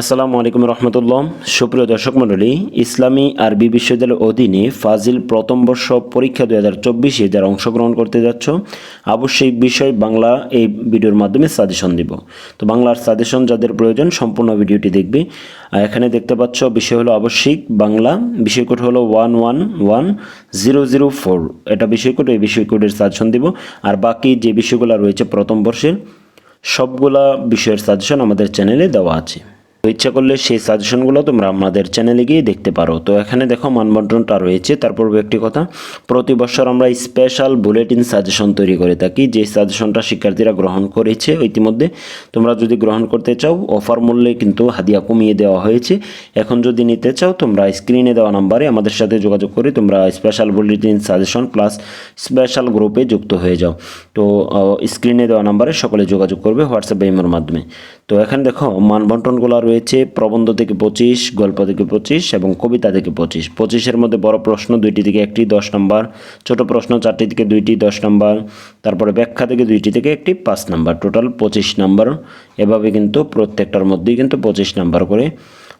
আসসালামু আলাইকুম রহমতুল্লাহ। সুপ্রিয় দর্শক মণ্ডলী, ইসলামী আরবি বিশ্ববিদ্যালয়ের অধীনে ফাজিল প্রথম বর্ষ পরীক্ষা দুই হাজার চব্বিশে যারা অংশগ্রহণ করতে যাচ্ছ, আবশ্যিক বিষয় বাংলা এই ভিডিওর মাধ্যমে সাজেশন দিব। তো বাংলার সাজেশন যাদের প্রয়োজন, সম্পূর্ণ ভিডিওটি দেখবে। আর এখানে দেখতে পাচ্ছ, বিষয় হলো আবশ্যিক বাংলা, বিষয় কোড হলো one one one zero zero four. এটা বিষয় কোড, এই বিষয় কোডের সাজেশন দিব। আর বাকি যে বিষয়গুলো রয়েছে প্রথম বর্ষের, সবগুলা বিষয়ের সাজেশন আমাদের চ্যানেলে দেওয়া আছে। ইচ্ছা করলে সেই সাজেশনগুলো তোমরা আমাদের চ্যানেলে গিয়ে দেখতে পারো। তো এখানে দেখো মানবন্টনটা রয়েছে তারপর একটি কথা, প্রতি বছর আমরা স্পেশাল বুলেটিন সাজেশন তৈরি করে থাকি, যে সাজেশনটা শিক্ষার্থীরা গ্রহণ করেছে ইতিমধ্যে। তোমরা যদি গ্রহণ করতে চাও অফার মূল্যে কিন্তু হাদিয়া কমিয়ে দেওয়া হয়েছে। এখন যদি নিতে চাও, তোমরা স্ক্রিনে দেওয়া নাম্বারে আমাদের সাথে যোগাযোগ করে তোমরা special bulletin suggestion plus special গ্রুপে যুক্ত হয়ে যাও। তো স্ক্রিনে দেওয়া নাম্বারে সকলে যোগাযোগ করবে হোয়াটসঅ্যাপ ইমের মাধ্যমে। তো এখানে দেখো মানবন্টনগুলো রয়েছে। প্রবন্ধ থেকে পঁচিশ, গল্প থেকে পঁচিশ এবং কবিতা থেকে পঁচিশ। পঁচিশের মধ্যে বড় প্রশ্ন দুইটি থেকে একটি, দশ নম্বর। ছোট প্রশ্ন চারটি থেকে দুইটি, দশ নম্বর। তারপরে ব্যাখ্যা থেকে দুইটি থেকে একটি, পাঁচ নাম্বার। টোটাল পঁচিশ নম্বর। এভাবে কিন্তু প্রত্যেকটার মধ্যেই কিন্তু পঁচিশ নাম্বার করে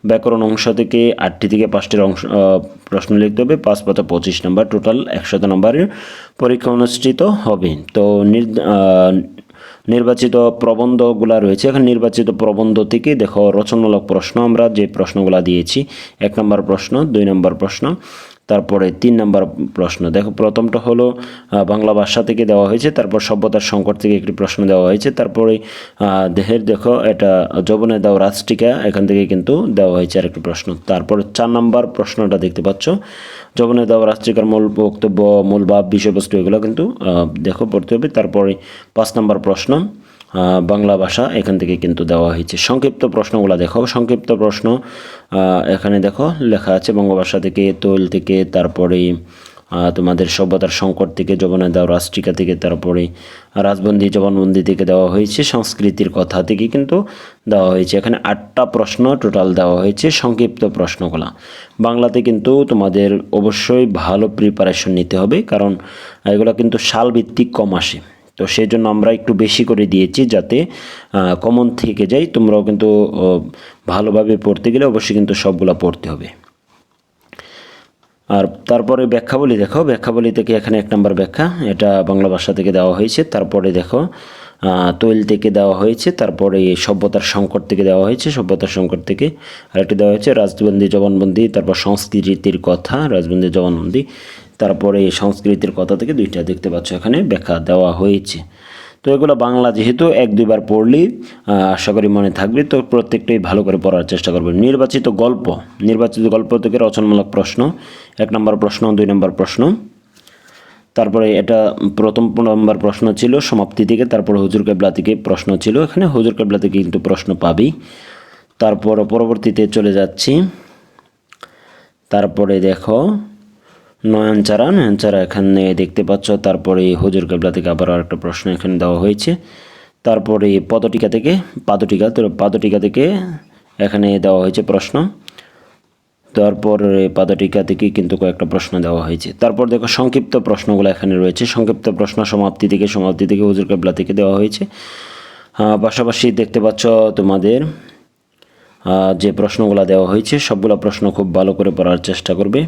ব্যাকরণ অংশ থেকে আটটি থেকে পাঁচটির অংশ প্রশ্ন লিখতে হবে। পাঁচ পাতা পঁচিশ নাম্বার। টোটাল একশত নম্বরের পরীক্ষা অনুষ্ঠিত হবে। তো নির্বাচিত প্রবন্ধগুলা রয়েছে। এখন নির্বাচিত প্রবন্ধ থেকে দেখো রচনামূলক প্রশ্ন আমরা যে প্রশ্নগুলা দিয়েছি, এক নম্বর প্রশ্ন, দুই নম্বর প্রশ্ন। তারপরে তিন নম্বর প্রশ্ন। দেখো, প্রথমটা হলো বাংলা ভাষা থেকে দেওয়া হয়েছে, তারপর সভ্যতার সংকট থেকে একটি প্রশ্ন দেওয়া হয়েছে, তারপরে দেহের দেখো, এটা যবনে দাও রাজটিকা, এখান থেকে কিন্তু দেওয়া হয়েছে আরেকটি প্রশ্ন। তারপর চার নম্বর প্রশ্নটা দেখতে পাচ্ছ যবনে দাও রাষ্ট্রিকার মূল বক্তব্য, মূল ভাব, বিষয়বস্তু, এগুলো কিন্তু দেখো, পড়তে হবে। তারপরে পাঁচ নম্বর প্রশ্ন বাংলা ভাষা এখান থেকে কিন্তু দেওয়া হয়েছে। সংক্ষিপ্ত প্রশ্নগুলো দেখো, সংক্ষিপ্ত প্রশ্ন এখানে দেখো, লেখা আছে বঙ্গভাষা থেকে তৈল থেকে, তারপরে তোমাদের সভ্যতার সংকট থেকে জবনে দেওয়া রাষ্ট্রিকা থেকে, তারপরে, রাজবন্দি জবানবন্দি থেকে দেওয়া হয়েছে, সংস্কৃতির কথা থেকে কিন্তু দেওয়া হয়েছে। এখানে আটটা প্রশ্ন টোটাল দেওয়া হয়েছে, সংক্ষিপ্ত প্রশ্নগুলা। বাংলাতে কিন্তু তোমাদের অবশ্যই ভালো প্রিপারেশন নিতে হবে, কারণ এগুলো কিন্তু সালভিত্তিক কম আসে। তো সেই জন্য আমরা একটু বেশি করে দিয়েছি যাতে কমন থেকে যাই তোমরাও কিন্তু ভালোভাবে পড়তে গেলে অবশ্যই কিন্তু সবগুলা পড়তে হবে। আর তারপরে ব্যাখ্যাবলী দেখো। ব্যাখ্যাবলী থেকে এখানে এক নম্বর ব্যাখ্যা। এটা বাংলা ভাষা থেকে দেওয়া হয়েছে। তারপরে দেখো তৈল থেকে দেওয়া হয়েছে। তারপরে সভ্যতার সংকট থেকে দেওয়া হয়েছে। সভ্যতার সংকট থেকে আরেকটি দেওয়া হয়েছে। রাজবন্দি, জবানবন্দি, তারপর সংস্কৃতির কথা, রাজবন্দি, জবানবন্দি। তারপরে সংস্কৃতির কথা থেকে দুইটা দেখতে পাচ্ছ এখানে ব্যাখ্যা দেওয়া হয়েছে। তো এগুলো বাংলা যেহেতু এক দুইবার পড়লেই আশা করি মনে থাকবে। তো প্রত্যেকটাই ভালো করে পড়ার চেষ্টা করবে। নির্বাচিত গল্প। নির্বাচিত গল্প থেকে রচনামূলক প্রশ্ন? এক নম্বর প্রশ্ন, দুই নম্বর প্রশ্ন। তারপরে এটা প্রথম নম্বর প্রশ্ন ছিল, সমাপ্তি থেকে, তারপরে হুজুর কেবলা থেকে প্রশ্ন ছিল। এখানে হুজুর কেবলা থেকে কিন্তু প্রশ্ন পাবি। তারপর পরবর্তীতে চলে যাচ্ছি। তারপরে দেখো নয়নচারা নয়নচারা এখানে দেখতে পাচ্ছ, তারপরে হুজুর কেবলা থেকে আবার আরেকটা প্রশ্ন এখানে দেওয়া হয়েছে। তারপরে পদটিকা থেকে, পাদটিকা, তো পাদটিকা থেকে এখানে দেওয়া হয়েছে প্রশ্ন। তারপর পাদটিকা থেকে কিন্তু কয়েকটা প্রশ্ন দেওয়া হয়েছে। তারপর দেখো, সংক্ষিপ্ত প্রশ্নগুলো এখানে রয়েছে। সংক্ষিপ্ত প্রশ্ন সমাপ্তি থেকে সমাপ্তি থেকে হুজুর কেবলা থেকে দেওয়া হয়েছে। পাশাপাশি দেখতে পাচ্ছ তোমাদের যে প্রশ্নগুলো দেওয়া হয়েছে, সবগুলো প্রশ্ন খুব ভালো করে পড়ার চেষ্টা করবে।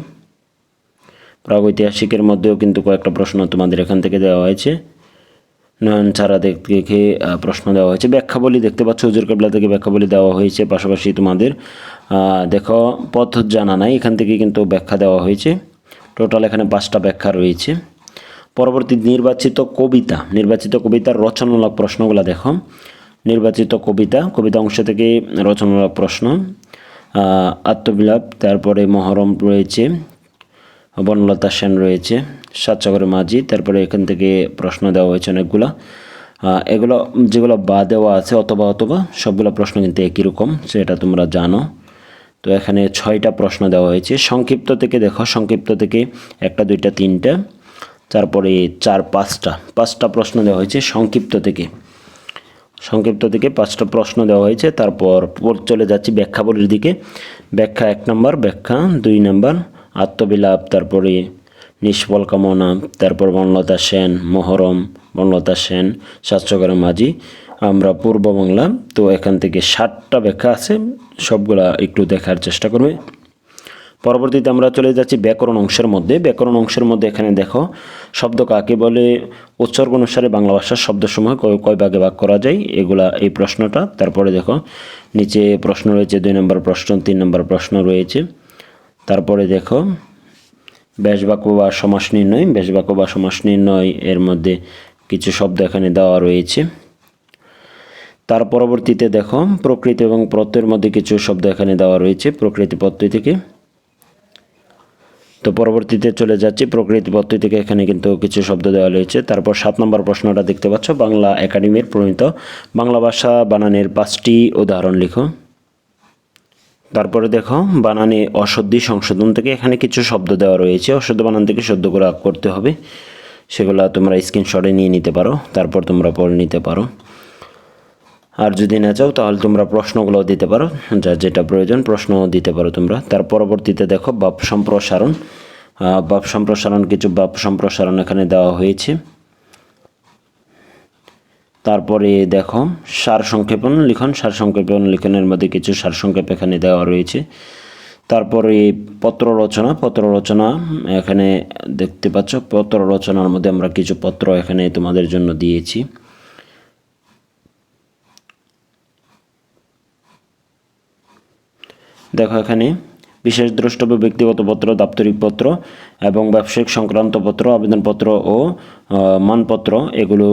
প্রাগৈতিহাসিকের মধ্যেও কিন্তু কয়েকটা প্রশ্ন তোমাদের এখান থেকে দেওয়া হয়েছে। নয়ন ছাড়া দেখে প্রশ্ন দেওয়া হয়েছে। ব্যাখ্যাবলী দেখতে পাচ্ছ, হুজুর কাবলা থেকে ব্যাখ্যাবলী দেওয়া হয়েছে, পাশাপাশি তোমাদের দেখো, পথ জানা নাই, এখান থেকে কিন্তু ব্যাখ্যা দেওয়া হয়েছে। টোটাল এখানে পাঁচটা ব্যাখ্যা রয়েছে। পরবর্তী নির্বাচিত কবিতা, নির্বাচিত কবিতার রচনামূলক প্রশ্নগুলো দেখো। নির্বাচিত কবিতা কবিতা অংশ থেকে রচনামূলক প্রশ্ন আত্মবিলাপ, তারপরে মহরম রয়েছে। বনলতা সেন রয়েছে, সাতসাগর মাঝি, তারপরে এখান থেকে প্রশ্ন দেওয়া হয়েছে অনেকগুলো। এগুলো যেগুলো বা দেওয়া আছে, অথবা অথবা, সবগুলো প্রশ্ন কিন্তু একই রকম, সেটা তোমরা জানো। তো এখানে ছয়টা প্রশ্ন দেওয়া হয়েছে। সংক্ষিপ্ত থেকে দেখো, সংক্ষিপ্ত থেকে একটা, দুইটা, তিনটা, তারপরে চার, পাঁচটা পাঁচটা প্রশ্ন দেওয়া হয়েছে সংক্ষিপ্ত থেকে। সংক্ষিপ্ত থেকে পাঁচটা প্রশ্ন দেওয়া হয়েছে, তারপর পর- চলে যাচ্ছি ব্যাখ্যাবলীর দিকে। ব্যাখ্যা এক নম্বর, ব্যাখ্যা দুই নম্বর আত্মবিলাপ, তারপরে নিষ্ফল কামনা, তারপর বনলতা সেন, মহরম, বনলতা সেন, শাস্ত্রকর মাঝি। আমরা পূর্ব বাংলা, তো এখান থেকে ষাটটা ব্যাখ্যা আছে, সবগুলা একটু দেখার চেষ্টা করবে। পরবর্তীতে আমরা চলে যাচ্ছি ব্যাকরণ অংশের মধ্যে। ব্যাকরণ অংশের মধ্যে এখানে দেখো, শব্দ কাকে বলে উৎসর্গ অনুসারে বাংলা ভাষার শব্দসমূহ কয় ভাগে ভাগ করা যায়, এগুলা এই প্রশ্নটা। তারপরে দেখো, নিচে প্রশ্ন রয়েছে, দুই নম্বর প্রশ্ন, তিন নম্বর প্রশ্ন রয়েছে। তারপরে দেখো ব্যাসবাক্য বা সমাস নির্ণয় ব্যাসবাক্য বা সমাস নির্ণয় এর মধ্যে কিছু শব্দ এখানে দেওয়া রয়েছে। তার পরবর্তীতে দেখো, প্রকৃতি এবং প্রত্যয়ের মধ্যে কিছু শব্দ এখানে দেওয়া রয়েছে, প্রকৃতি প্রত্যয় থেকে। তো পরবর্তীতে চলে যাচ্ছি, প্রকৃতি পদ্ধতি থেকে এখানে কিন্তু কিছু শব্দ দেওয়া রয়েছে। তারপর সাত নম্বর প্রশ্নটা দেখতে পাচ্ছ, বাংলা একাডেমির প্রণীত বাংলা ভাষা বানানের পাঁচটি উদাহরণ লিখো। তারপরে দেখো, বানানে অশুদ্ধি সংশোধন থেকে এখানে কিছু শব্দ দেওয়া রয়েছে। অশুদ্ধ বানান থেকে শুদ্ধ করে করতে হবে। সেগুলো তোমরা স্ক্রিনশটে নিয়ে নিতে পারো, তারপর তোমরা পড়ে নিতে পারো। আর যদি না চাও, তাহলে তোমরা প্রশ্নগুলো দিতে পারো, যা যেটা প্রয়োজন প্রশ্ন দিতে পারো তোমরা। তার পরবর্তীতে দেখো, বাপ সম্প্রসারণ। বাপ সম্প্রসারণ, কিছু বাপ সম্প্রসারণ এখানে দেওয়া হয়েছে। তারপরে দেখো, সার সংক্ষেপণ, লিখন, সার সংক্ষেপণ, লিখনের মধ্যে কিছু সার সংক্ষেপ এখানে দেওয়া রয়েছে। তারপরে পত্র রচনা পত্র রচনা এখানে দেখতে পাচ্ছ, পত্র রচনার মধ্যে আমরা কিছু পত্র এখানে তোমাদের জন্য দিয়েছি। দেখো এখানে, বিশেষ দ্রষ্টব্য, ব্যক্তিগত পত্র, দাপ্তরিক পত্র এবং ব্যবসায়িক সংক্রান্ত পত্র আবেদনপত্র ও মানপত্র এগুলো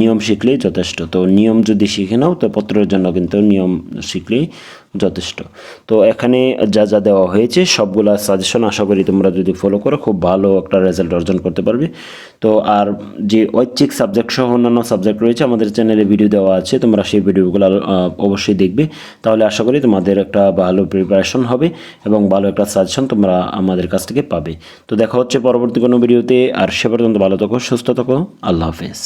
নিয়ম শিখলেই যথেষ্ট। তো নিয়ম যদি শিখে নাও, তো পত্রের জন্য কিন্তু নিয়ম শিখলেই যথেষ্ট। তো এখানে যা যা দেওয়া হয়েছে, সবগুলা সাজেশন আশা করি তোমরা যদি ফলো করো, খুব ভালো একটা রেজাল্ট অর্জন করতে পারবে। তো আর যে ঐচ্ছিক সাবজেক্ট সহ অন্যান্য সাবজেক্ট রয়েছে, আমাদের চ্যানেলে ভিডিও দেওয়া আছে, তোমরা সেই ভিডিওগুলো অবশ্যই দেখবে। তাহলে আশা করি তোমাদের একটা ভালো প্রিপারেশন হবে এবং ভালো একটা সাজেশন তোমরা আমাদের কাছ থেকে পাবে। তো দেখা হচ্ছে পরবর্তী কোনো ভিডিওতে, আর সে পর্যন্ত ভালো থাকো, সুস্থ থাকো, আল্লাহ হাফেজ।